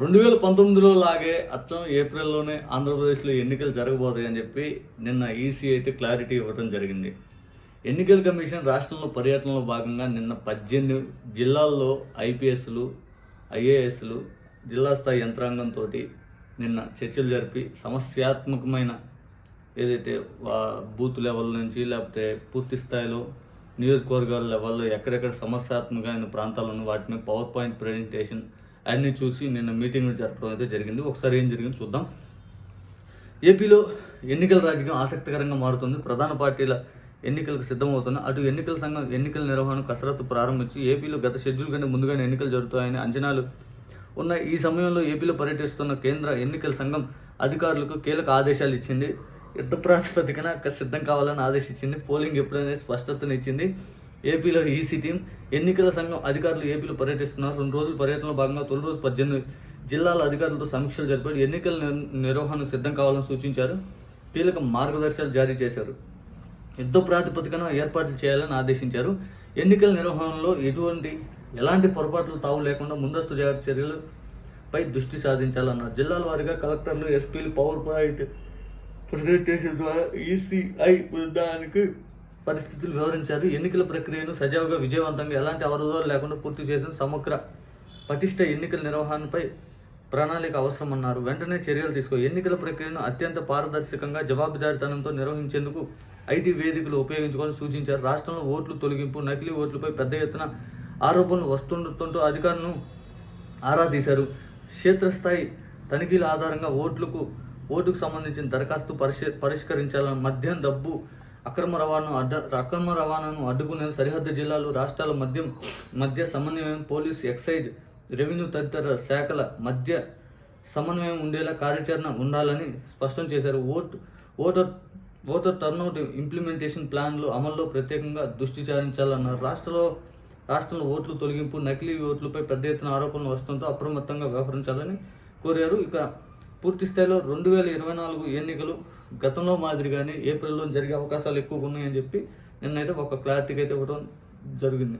రెండు వేల పంతొమ్మిదిలో లాగే అచ్చం ఏప్రిల్లోనే ఆంధ్రప్రదేశ్లో ఎన్నికలు జరగబోతాయని చెప్పి నిన్న ఈసీ అయితే క్లారిటీ ఇవ్వడం జరిగింది. ఎన్నికల కమిషన్ రాష్ట్రంలో పర్యటనలో భాగంగా నిన్న పద్దెనిమిది జిల్లాల్లో ఐపీఎస్లు ఐఏఎస్లు జిల్లా స్థాయి యంత్రాంగంతో నిన్న చర్చలు జరిపి సమస్యాత్మకమైన ఏదైతే వా- బూత్ లెవెల్ నుంచి లేకపోతే పూర్తి స్థాయిలో నియోజకవర్గాల లెవెల్లో ఎక్కడెక్కడ సమస్యాత్మకమైన ప్రాంతాలు ఉన్న వాటిని పవర్ పాయింట్ ప్రజెంటేషన్ అన్నీ చూసి నిన్న మీటింగ్లు జరపడం అయితే జరిగింది. ఒకసారి ఏం జరిగింది చూద్దాం. ఏపీలో ఎన్నికల రాజకీయం ఆసక్తికరంగా మారుతుంది. ప్రధాన పార్టీల ఎన్నికలకు సిద్ధమవుతున్న అటు ఎన్నికల సంఘం ఎన్నికల నిర్వహణ కసరత్తు ప్రారంభించి ఏపీలో గత షెడ్యూల్ కంటే ముందుగానే ఎన్నికలు జరుగుతాయని అంచనాలు ఉన్న ఈ సమయంలో ఏపీలో పర్యటిస్తున్న కేంద్ర ఎన్నికల సంఘం అధికారులకు కీలక ఆదేశాలు ఇచ్చింది. యుద్ధ ప్రాతిపదికన సిద్ధం కావాలని ఆదేశించింది. పోలింగ్ ఎప్పుడైనా స్పష్టతనిచ్చింది. ఏపీలో ఈసీ టీం ఎన్నికల సంఘం అధికారులు ఏపీలో పర్యటిస్తున్నారు. రెండు రోజుల పర్యటనలో భాగంగా తొలి రోజు పద్దెనిమిది జిల్లాల అధికారులతో సమీక్షలు జరిపారు. ఎన్నికల నిర్వహణ సిద్ధం కావాలని సూచించారు. కీలక మార్గదర్శకాలు జారీ చేశారు. యుద్ధ ప్రాతిపదికన ఏర్పాట్లు చేయాలని ఆదేశించారు. ఎన్నికల నిర్వహణలో ఎటువంటి ఎలాంటి పొరపాట్లు తావు లేకుండా ముందస్తు జాగ్రత్త చర్యలపై దృష్టి సాధించాలన్నారు. జిల్లాల వారీగా కలెక్టర్లు ఎస్పీలు పవర్ పాయింట్ ప్రజెంటేషన్ ద్వారా ఈసీఐ బృందానికి పరిస్థితులు వివరించారు. ఎన్నికల ప్రక్రియను సజావుగా విజయవంతంగా ఎలాంటి అవరోధాలు లేకుండా పూర్తి చేసిన సమగ్ర పటిష్ట ఎన్నికల నిర్వహణపై ప్రణాళిక అవసరమన్నారు. వెంటనే చర్యలు తీసుకో. ఎన్నికల ప్రక్రియను అత్యంత పారదర్శకంగా జవాబుదారితనంతో నిర్వహించేందుకు ఐటీ వేదికలు ఉపయోగించుకొని సూచించారు. రాష్ట్రంలో ఓట్లు తొలగింపు నకిలీ ఓట్లపై పెద్ద ఎత్తున ఆరోపణలు వస్తుండటంతో అధికారులను ఆరా తీశారు. క్షేత్రస్థాయి తనిఖీల ఆధారంగా ఓట్లకు ఓటుకు సంబంధించిన దరఖాస్తు పరిష్ పరిష్కరించాలని మద్యం డబ్బు అక్రమ రవాణాను అడ్డ అక్రమ రవాణాను అడ్డుకునే సరిహద్దు జిల్లాలు రాష్ట్రాల మధ్య మధ్య సమన్వయం పోలీస్ ఎక్సైజ్ రెవెన్యూ తదితర శాఖల మధ్య సమన్వయం ఉండేలా కార్యాచరణ ఉండాలని స్పష్టం చేశారు. Vote voter voter turnout implementation ప్లాన్లు అమల్లో ప్రత్యేకంగా దృష్టి సారించాలన్నారు. రాష్ట్రంలో రాష్ట్రంలో ఓట్లు తొలగింపు నకిలీ ఓట్లపై పెద్ద ఎత్తున ఆరోపణలు వస్తుండటంతో అప్రమత్తంగా వ్యవహరించాలని కోరారు. ఇక పూర్తి స్థాయిలో రెండు వేల ఇరవై నాలుగు ఎన్నికలు గతంలో మాదిరిగానే ఏప్రిల్లో జరిగే అవకాశాలు ఎక్కువగా ఉన్నాయని చెప్పి నిన్నైతే ఒక క్లారిటీకి అయితే ఇవ్వడం జరిగింది.